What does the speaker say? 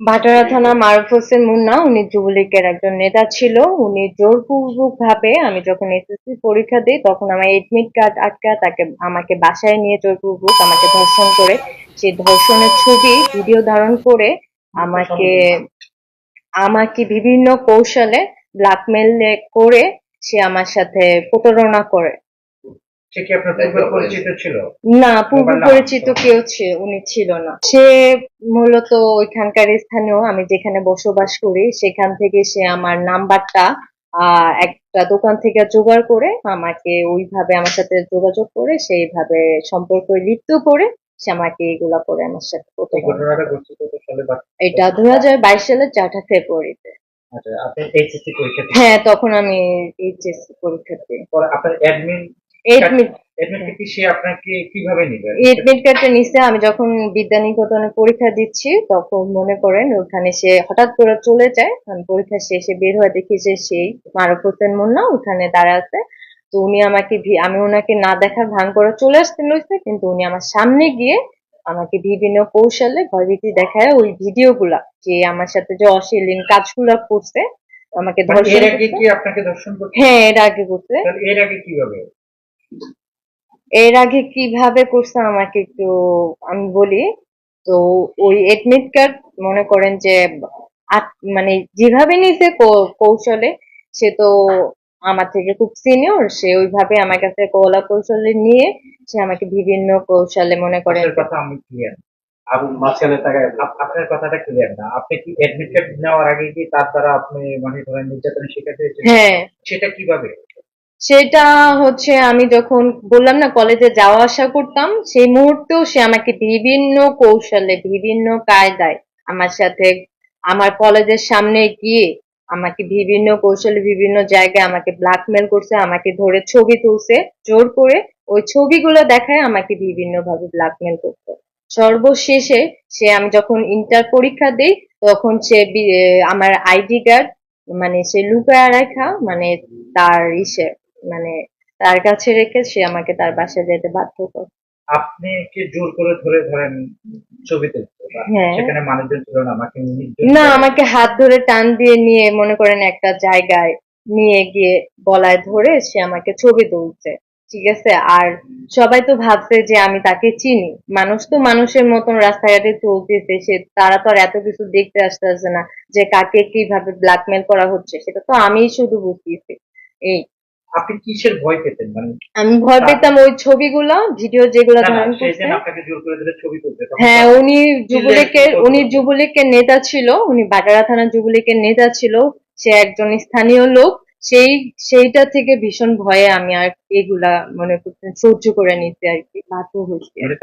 ভাটারা থানা মারুফ হোসেন মুন্না উনি যুবলীগের একজন নেতা ছিল। উনি জোরপূর্বক ভাবে আমি যখন এসএসসি পরীক্ষা দিই তখন আমার এডমিট কার্ড আটকা তাকে আমাকে বাসায় নিয়ে জোরপূর্বক আমাকে ধর্ষণ করে। সেই ধর্ষণের ছবি ভিডিও ধারণ করে আমাকে আমাকে বিভিন্ন কৌশলে ব্ল্যাকমেল করে সে আমার সাথে প্রতারণা করে। সে কি আপনার পূর্বে পরিচিত ছিল? না পূর্ব পরিচিত কেউ ছি- উনি ছিল না। সে মূলত ওইখানকার স্থানীয় আমি যেখানে বসবাস করি সেখান থেকে সে আমার নাম্বারটা আহ, একটা দোকান থেকে জোগাড় করে আমাকে ওইভাবে আমার সাথে যোগাযোগ করে সেইভাবে সম্পর্ক লিপ্ত করে সে আমাকে এগুলা করে আমার সাথে এটা দুই হাজার বাইশ সালের চারটা ফেব্রুয়ারিতে। আচ্ছা হ্যাঁ তখন আমি এইচএসসি পরীক্ষা দিই। আপনার অ্যাডমিন এডমিট অ্যাডমিন কি সে আপনাকে কীভাবে নিবে? এডমিট কার্ডটা নিচ্ছে আমি যখন বিদ্যানিকেতনে পরীক্ষা দিচ্ছি তখন মনে করেন ওখানে সে হঠাৎ করে চলে যায় আমি পরীক্ষা শেষে বের হয়ে দেখি যে সেই মারুফ হোসেন মুন্না ওখানে দাঁড়া আছে। তো উনি আমাকে আমি ওনাকে না দেখার ভান করে চলে আসতে লইছে কিন্তু উনি আমার সামনে গিয়ে আমাকে বিভিন্ন কৌশলে ভয়ভীতি দেখায় ওই ভিডিও গুলা যে আমার সাথে যে অশ্লীল কাজগুলা করছে আমাকে মানে ধর্ষণ হ্যাঁ এর আগে করছে। এর আগে কীভাবে? এর আগে কীভাবে করছে আমাকে একটু আমি বলি। তো ওই এডমিট কার্ড মনে করেন যে মানে যেভাবে নিছে কৌশলে সে তো আমার থেকে খুব সিনিয়র সে ওইভাবে আমার কাছে কলা কৌশলে নিয়ে সে আমাকে বিভিন্ন কৌশলে মনে করেন কথা আমি ক্লিয়ার মাঝখানে আপনার কথাটা ক্লিয়ার না। আপনি কি অ্যাডমিট কার্ড নেওয়ার আগে কি তার দ্বারা আপনি মানে ধরেন নির্যাতনের শিকার হ্যাঁ। সেটা কীভাবে? সেটা হচ্ছে আমি যখন বললাম না কলেজে যাওয়া আসা করতাম, সেই মুহূর্তেও সে আমাকে বিভিন্ন কৌশলে, বিভিন্ন কায়দায় আমার সাথে, আমার কলেজের সামনে গিয়ে আমাকে বিভিন্ন কৌশলে, বিভিন্ন জায়গায় আমাকে ব্ল্যাকমেল করছে, আমাকে ধরে ছবি তুলছে, জোর করে ওই ছবিগুলো দেখায় আমাকে বিভিন্ন ভাবে ব্ল্যাকমেল করছে সর্বশেষে সে আমি যখন ইন্টার পরীক্ষা দিই, তখন সে আমার আইডি কার্ড মানে সে লুকায় রাখা মানে তার ইসে মানে তার কাছে রেখে সে আমাকে তার বাসায় যেতে বাধ্য করে। আপনি কি জোর করে ধরে ধরেন ছবি তুলতে বা হ্যাঁ। সেখানে মানুষজন ছিল না আমাকে না আমাকে হাত ধরে টান দিয়ে নিয়ে মনে করেন একটা জায়গায় নিয়ে গিয়ে গলায় ধরে সে আমাকে ছবি তুলছে। ঠিক আছে? আর সবাই তো ভাবছে যে আমি তাকে চিনি। মানুষ তো মানুষের মতন রাস্তাঘাটে চলতেছে সে তারা তো আর এত কিছু দেখতে আসতেছে না যে কাকে কীভাবে ব্ল্যাকমেল করা হচ্ছে। সেটা তো আমিই শুধু বুঝতেছি। এই আপনি কিসের ভয় পেতেন? মানে আমি ভয় পেতাম ওই ছবিগুলো ভিডিও যেগুলো ধারণ সেই আপনাকে জোর করে ছবি তুলতে হ্যাঁ উনি যুবলীগের উনি যুবলীগের নেতা ছিল উনি বাটারা থানা যুবলীগের নেতা ছিল সে একজন স্থানীয় লোক। সেই সেইটা থেকে ভীষণ ভয়ে আমি আর এগুলা মনে করতেন সহ্য করে নিতে আর কি বাধ্য হয়েছি। মানে